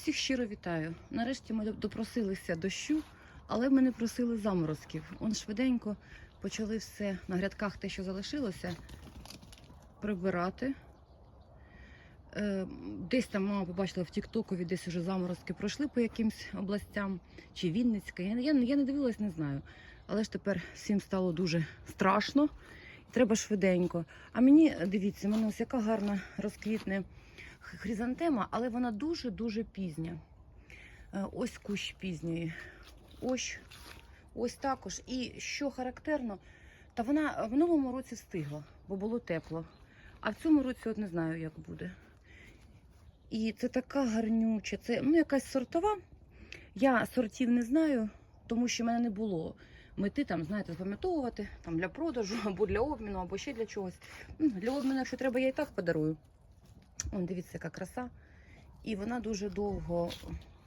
Всіх щиро вітаю. Нарешті ми допросилися дощу, але ми не просили заморозків. Он швиденько почали все на грядках, те, що залишилося, прибирати. Е, Десь там мама побачила в Тіктокові, десь уже заморозки пройшли по якимсь областям, чи Вінницька. Я, я, я не дивилась, не знаю. Але ж тепер всім стало дуже страшно. Треба швиденько. А мені, дивіться, мене ось яка гарна розквітне хризантема, але вона дуже-дуже пізня. Е, Ось кущ пізньої. Ось, ось також. І що характерно, та вона в минулому році встигла, бо було тепло. А в цьому році от не знаю, як буде. І це така гарнюча. Це ну, якась сортова. Я сортів не знаю, тому що в мене не було мети там, знаєте, запам'ятовувати там для продажу або для обміну, або ще для чогось. Ну, Для обміну, якщо треба, я і так подарую. Вон, дивіться, яка краса. І вона дуже довго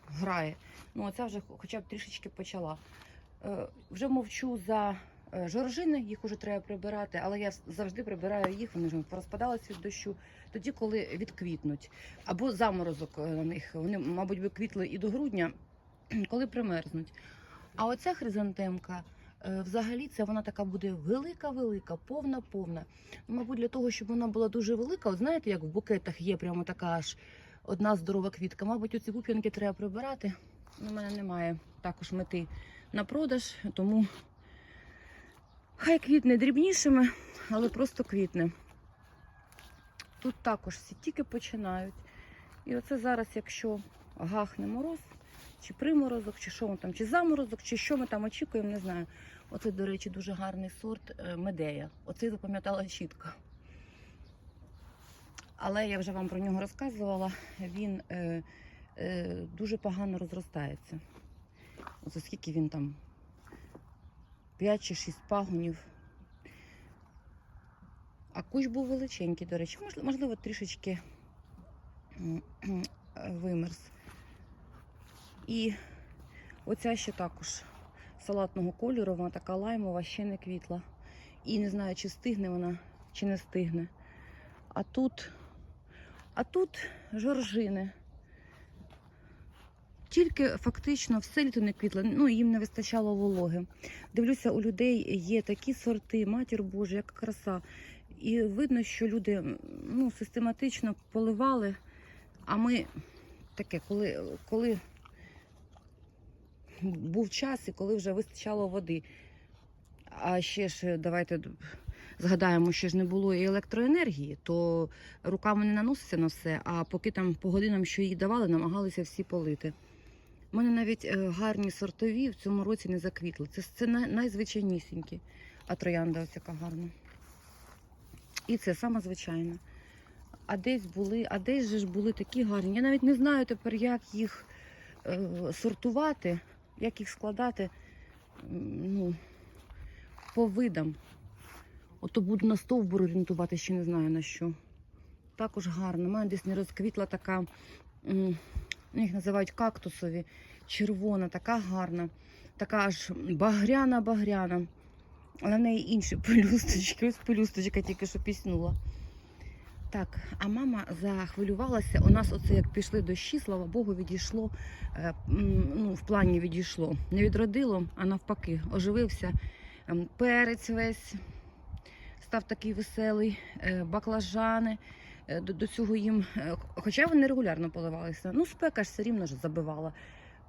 грає. Ну, оця вже хоча б трішечки почала. Е, вже мовчу за е, жоржини, їх уже треба прибирати, але я завжди прибираю їх, вони ж порозпадалися від дощу, тоді, коли відквітнуть. Або заморозок е, на них. Вони, мабуть, би квітли і до грудня, коли примерзнуть. А оця хризантемка. Е, Взагалі це вона така буде велика-велика, повна-повна. Ну, Мабуть, для того, щоб вона була дуже велика, от знаєте, як в букетах є прямо така аж одна здорова квітка. Мабуть, оці пуп'янки треба прибирати. У мене немає також мети на продаж, тому хай квітне дрібнішими, але просто квітне. Тут також всі тільки починають. І оце зараз, якщо гахне мороз, чи приморозок, чи що ми там, чи заморозок, чи що ми там очікуємо, не знаю. Оце, до речі, дуже гарний сорт е, медея. Оце запам'ятала чітко. Але я вже вам про нього розказувала. Він е, е, дуже погано розростається. Оце скільки він там? 5 чи 6 пагонів. А кущ був величенький, до речі. Можливо, трішечки вимерз. І оця ще також салатного кольору, вона така лаймова, ще не квітла. І не знаю, чи стигне вона, чи не стигне. А тут, а тут жоржини. Тільки фактично все літо не квітло, ну їм не вистачало вологи. Дивлюся, у людей є такі сорти, матір Божа, яка краса. І видно, що люди ну, систематично поливали, а ми таке, коли, коли був час і коли вже вистачало води. А ще ж давайте згадаємо, що ж не було і електроенергії, то руками не наноситься на все, а поки там по годинам, що їй давали, намагалися всі полити. У мене навіть е, гарні сортові в цьому році не заквітли. Це, це найзвичайнісінькі. А троянда ось яка гарна. І це саме звичайне. А десь були, а десь же ж були такі гарні. Я навіть не знаю тепер, як їх е, сортувати, як їх складати ну, по видам. Ото буду на стовбур орієнтувати, ще не знаю на що. Також гарно. У мене десь не розквітла така, ну, їх називають кактусові, червона, така гарна, така аж багряна-багряна. Але в неї інші пелюсточки. Ось пелюсточка тільки що піснула. Так, а мама захвилювалася. У нас оце як пішли дощі, слава Богу, відійшло. е, Ну, в плані відійшло. Не відродило, а навпаки, оживився Ем, перець весь. Став такий веселий, е, баклажани. Е, До, до цього їм, хоча вони регулярно поливалися, ну спека ж все рівно ж забивала.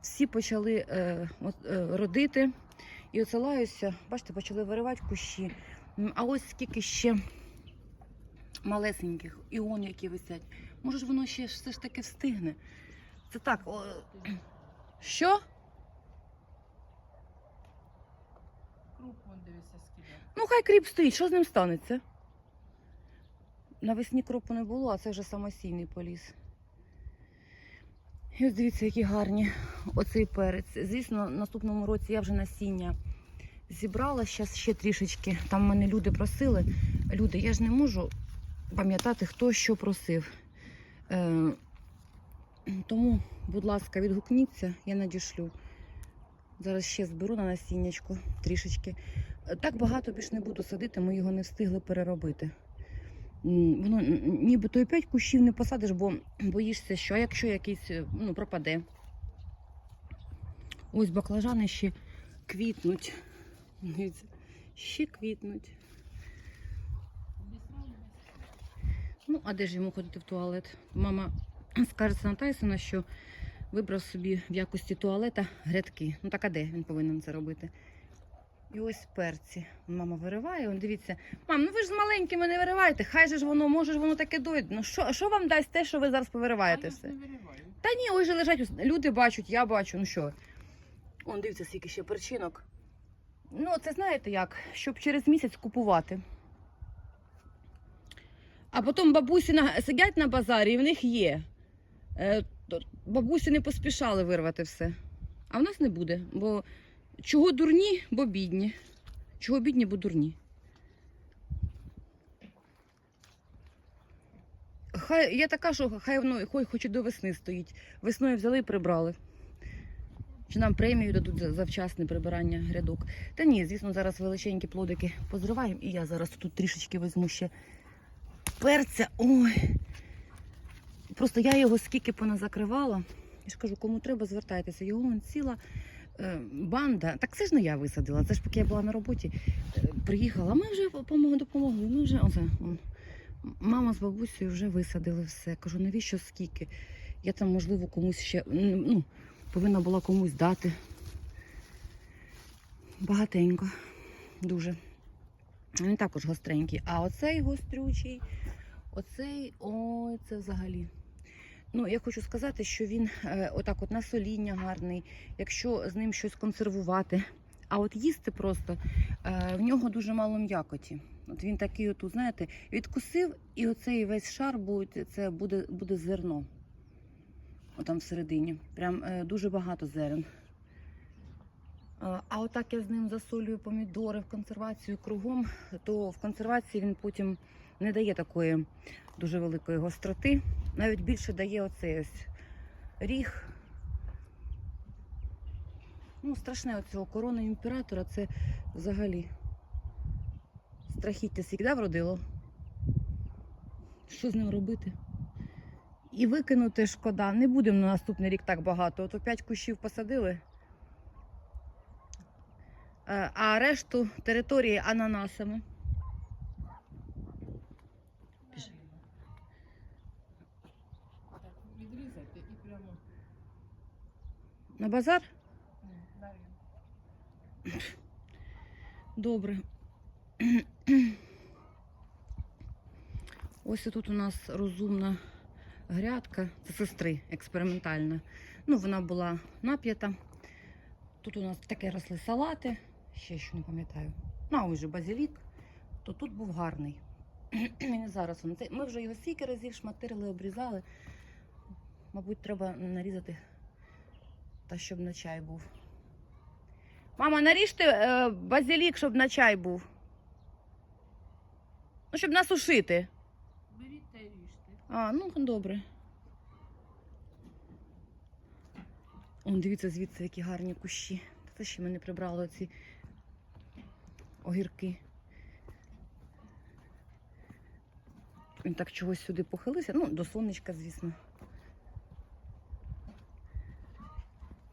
Всі почали е, е, родити. І оце лаюся, бачите, почали виривати кущі. А ось скільки ще малесеньких іон, які висять. Може ж воно ще все ж таки встигне. Це так. О... Що? Круп, вон дивися, скидав. Ну, хай кріп стоїть, що з ним станеться? Навесні кропу не було, а це вже самосійний поліз. І ось дивіться, які гарні оцей перець. Звісно, в наступному році я вже насіння зібрала, зараз ще трішечки. Там мене люди просили. Люди, я ж не можу пам'ятати, хто що просив. Е, тому, будь ласка, відгукніться, я надішлю. Зараз ще зберу на насіннячку трішечки. Так багато більш не буду садити, ми його не встигли переробити. воно нібито і п'ять кущів не посадиш, бо боїшся, що якщо якийсь е, ну, пропаде. Ось баклажани ще квітнуть. Ще квітнуть. Ну, а де ж йому ходити в туалет? Мама скаржиться на Тайсона, що вибрав собі в якості туалета грядки. Ну так а де він повинен це робити? І ось перці. Мама вириває. Он дивіться, мам, ну ви ж з маленькими не вириваєте. Хай же ж воно, може ж воно таке дойде. Ну що, що вам дасть те, що ви зараз повириваєте все? Та ні, ось же лежать, люди бачать, я бачу, ну що. Он дивіться, скільки ще перчинок. Ну, це знаєте як, щоб через місяць купувати. А потім бабусі на... сидять на базарі і в них є. Е, бабусі не поспішали вирвати все. А в нас не буде. Бо чого дурні, бо бідні. Чого бідні, бо дурні. Хай я така, що хай воно хой хоч і до весни стоїть. Весною взяли і прибрали. Чи нам премію дадуть за, за вчасне прибирання грядок. Та ні, звісно, зараз величенькі плодики позриваємо. І я зараз тут трішечки візьму ще перця. Ой. Просто я його скільки поназакривала. Я ж кажу, кому треба, звертайтеся. Його вон ціла е, банда. Так це ж не я висадила. Це ж поки я була на роботі. е, приїхала. Ми вже допомогли, допомогли. Ми вже оце, он, мама з бабусею вже висадили все. Кажу, навіщо скільки? Я там, можливо, комусь ще ну, повинна була комусь дати. Багатенько. Дуже. Він також гостренький. А оцей гострючий, оцей, ой, це взагалі. Ну, я хочу сказати, що він е, отак от на соління гарний, якщо з ним щось консервувати. А от їсти просто е, в нього дуже мало м'якоті. От він такий, от, знаєте, відкусив, і оцей весь шар буде, це буде, буде зерно. Отам всередині. Прям е, дуже багато зерен. А а отак я з ним засолюю помідори в консервацію кругом, то в консервації він потім не дає такої дуже великої гостроти. Навіть більше дає оцей ось ріг. Ну, страшне оцього корона імператора це взагалі страхіття завжди вродило. Що з ним робити? І викинути шкода. Не будемо на наступний рік так багато. Ото 5 кущів посадили. Е, А решту території ананасами. Так, відрізати і прямо На базар? Добре. Ось тут у нас розумна грядка. Це сестри експериментальна. Ну, вона була нап'ята. Тут у нас таке росли салати, ще що не пам'ятаю. Ну, а ось же базилік, то тут був гарний. Він зараз він. Ми вже його стільки разів шматирили, обрізали. Мабуть, треба нарізати та щоб на чай був. Мама, наріжте е, базилік, щоб на чай був. Ну, щоб насушити. Беріть та ріжте. А, ну добре. Он, дивіться, звідси які гарні кущі. Та Це ще мене прибрали ці огірки. Він так чогось сюди похилився. Ну, до сонечка, звісно.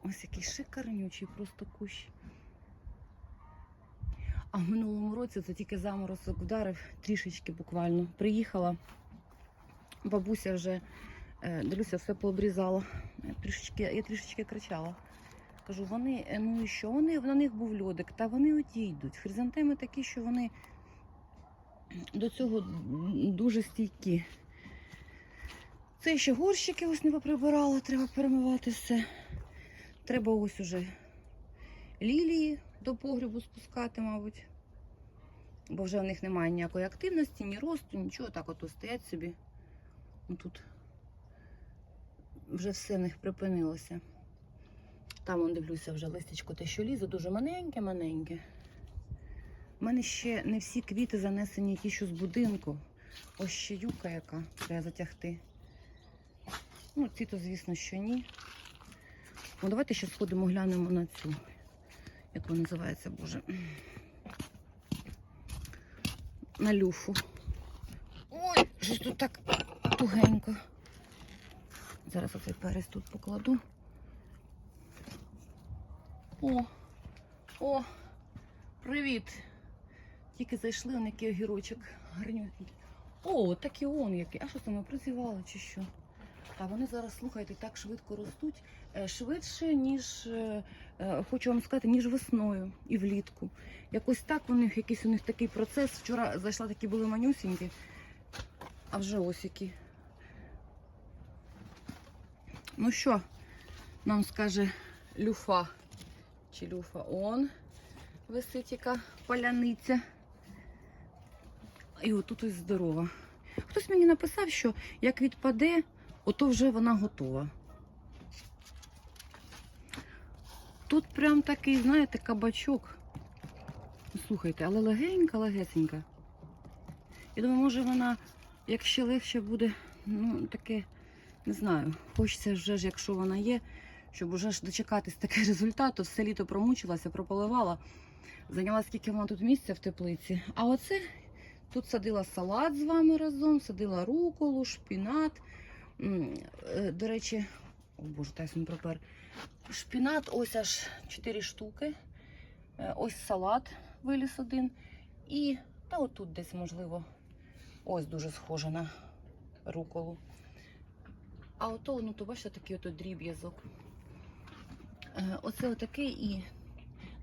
Ось який шикарнючий просто кущ. А в минулому році це тільки заморозок вдарив трішечки буквально. Приїхала. Бабуся вже е, дивлюся, все пообрізала. Я трішечки, я трішечки кричала. Кажу, вони, е, ну і що? Вони, на них був льодик, та вони одійдуть. Хризантеми такі, що вони до цього дуже стійкі. Це ще горщики ось не поприбирала, треба перемивати все. Треба ось уже лілії до погрібу спускати, мабуть. Бо вже в них немає ніякої активності, ні росту, нічого. Так от стоять собі. Тут вже все в них припинилося. Там, он, дивлюся, вже листечко те, що лізе, дуже маленьке-маленьке. У мене ще не всі квіти занесені ті, що з будинку. Ось ще юка яка треба затягти. Ну, ці то, звісно, що ні. Ну, давайте ще сходимо, глянемо на цю. Як вона називається, Боже? На люфу. Ой! Щось тут так тугенько. Зараз оцей перець тут покладу. О, о, привіт. Тільки зайшли, он який огірочок гарнюнький. О, так і он який. А що ми прозівали чи що? А вони зараз, слухайте, так швидко ростуть. Е, Швидше, ніж, е, е, хочу вам сказати, ніж весною і влітку. Якось так у них, якийсь у них такий процес. Вчора зайшла, такі були манюсінькі, а вже ось які. Ну що, нам скаже люфа. Чи люфа он висить яка поляниця. І отут ось здорова. Хтось мені написав, що як відпаде, ото вже вона готова. Тут прям такий, знаєте, кабачок. Слухайте, але легенька, легесенька. Я думаю, може вона, як ще легше буде, ну, таке, не знаю. Хочеться вже ж, якщо вона є, щоб уже ж дочекатись такого результату. Все літо промучилася, прополивала. Зайняла скільки вона тут місця в теплиці. А оце тут садила салат з вами разом, садила руколу, шпінат. Е, До речі, о боже, Тайсон пропер. Шпінат ось аж 4 штуки. Е, Ось салат виліз один. І та отут десь, можливо, ось дуже схоже на руколу. А ото, ну то бачите, такий ото дріб'язок. Е, Оце отакий і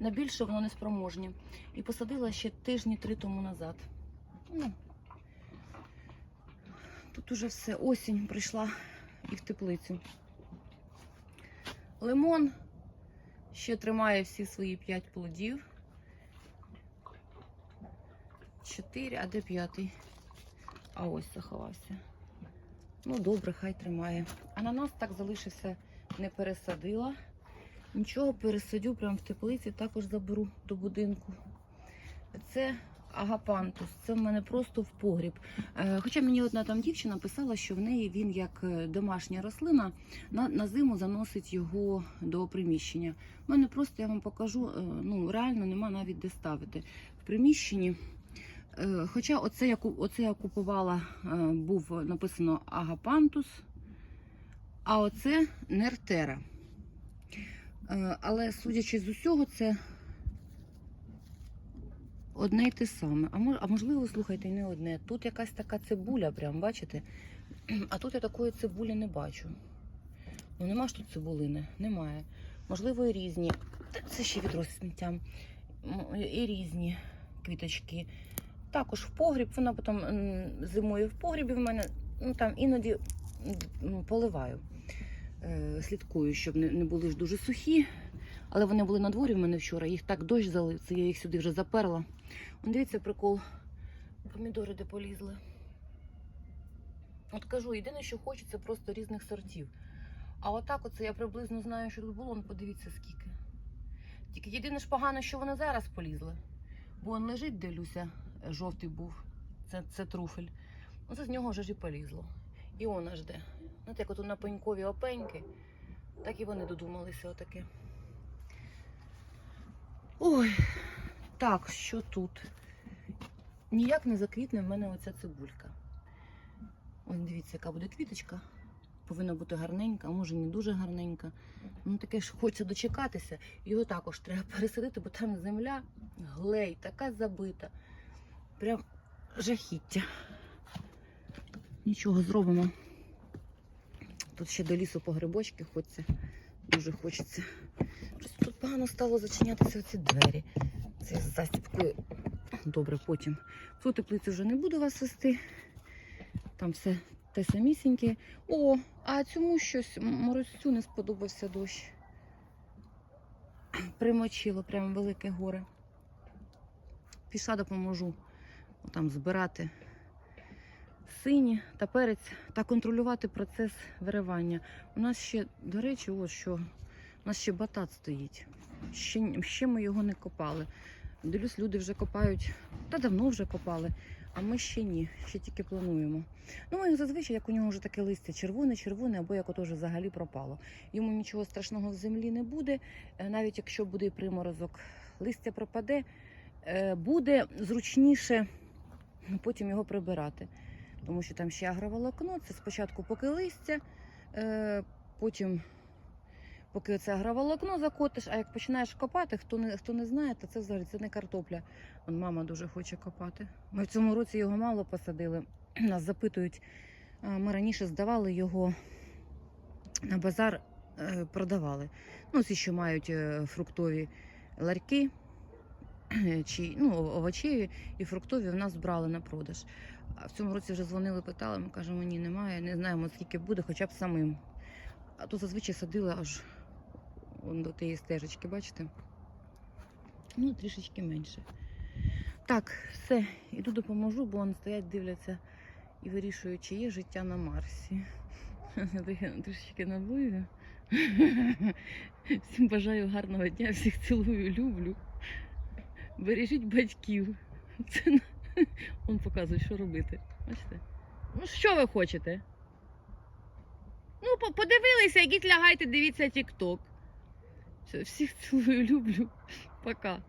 на більше воно не спроможні. І посадила ще тижні три тому назад. Ну, тут уже все, осінь прийшла і в теплицю. Лимон ще тримає всі свої п'ять плодів. Чотири, а де п'ятий? А ось заховався. Ну, добре, хай тримає. Ананас так залишився, не пересадила. Нічого, пересадю прямо в теплиці, також заберу до будинку. Це агапантус, це в мене просто в погріб. Е, Хоча мені одна там дівчина писала, що в неї він як е, домашня рослина на, на зиму заносить його до приміщення. У мене просто я вам покажу, е, ну реально нема навіть де ставити в приміщенні. Хоча оце я, оце я купувала, був написано агапантус, а оце нертера. Е, Але судячи з усього, це одне й те саме. А, можливо, слухайте, не одне. Тут якась така цибуля, прям, бачите? А тут я такої цибулі не бачу. Ну нема ж тут цибулини, немає. Можливо, і різні. Це ще відро з сміттям. І різні квіточки. Також в погріб, вона потім зимою в погрібі в мене, ну там іноді поливаю. Е, Слідкую, щоб не, були ж дуже сухі. Але вони були на дворі в мене вчора, їх так дощ залив, це я їх сюди вже заперла. Вон дивіться прикол. Помідори де полізли. От кажу, єдине, що хочеться просто різних сортів. А отак оце я приблизно знаю, що тут було, ну подивіться скільки. Тільки єдине ж погано, що вони зараз полізли. Бо він лежить, дивлюся, е, жовтий був. Це, це труфель. Оце з нього вже ж і полізло. І он аж де. Знаєте, як от на пенькові опеньки, так і вони додумалися отаке. Ой, так, що тут? Ніяк не заквітне в мене оця цибулька. Ось дивіться, яка буде квіточка. Повинна бути гарненька, а може не дуже гарненька. Ну таке ж хочеться дочекатися. Його також треба пересадити, бо там земля глей, така забита. Прям жахіття. Нічого зробимо. Тут ще до лісу по грибочки хочеться. Дуже хочеться. Просто тут погано стало зачинятися оці двері. Це з застіпкою. Добре, потім. Ту теплицю вже не буду вас вести. Там все те самісіньке. О, а цьому щось морозцю не сподобався дощ. Примочило прямо велике горе. Пішла допоможу там збирати сині та перець та контролювати процес виривання. У нас ще, до речі, ось що, у нас ще батат стоїть. Ще, ще ми його не копали. Дивлюсь, люди вже копають, та давно вже копали, а ми ще ні, ще тільки плануємо. Ну, як зазвичай, як у нього вже таке листя червоне, червоне, або як ото взагалі пропало. Йому нічого страшного в землі не буде, е, навіть якщо буде приморозок, листя пропаде, е, буде зручніше потім його прибирати. Тому що там ще агроволокно. Це спочатку поки листя, е, потім поки це агроволокно закотиш, а як починаєш копати, хто не, хто не знає, то це взагалі це не картопля. Вон мама дуже хоче копати. Ми в цьому році його мало посадили. Нас запитують, ми раніше здавали його на базар, е, продавали. Ну, ці, що мають е, фруктові ларьки, чи ну, овочеві і фруктові в нас брали на продаж. А в цьому році вже дзвонили, питали, ми кажемо, ні, немає, не знаємо, скільки буде, хоча б самим. А то зазвичай садили аж вон до тієї стежечки, бачите? Ну, трішечки менше. Так, все, іду допоможу, бо вони стоять, дивляться і вирішують, чи є життя на Марсі. Трішечки набую. Всім бажаю гарного дня, всіх цілую, люблю. Бережіть батьків. Це на- Он показує, що робити. Бачите? Ну, що ви хочете? Ну, подивилися, ідіть лягайте, дивіться тік-ток. Всіх цілую, люблю. Пока.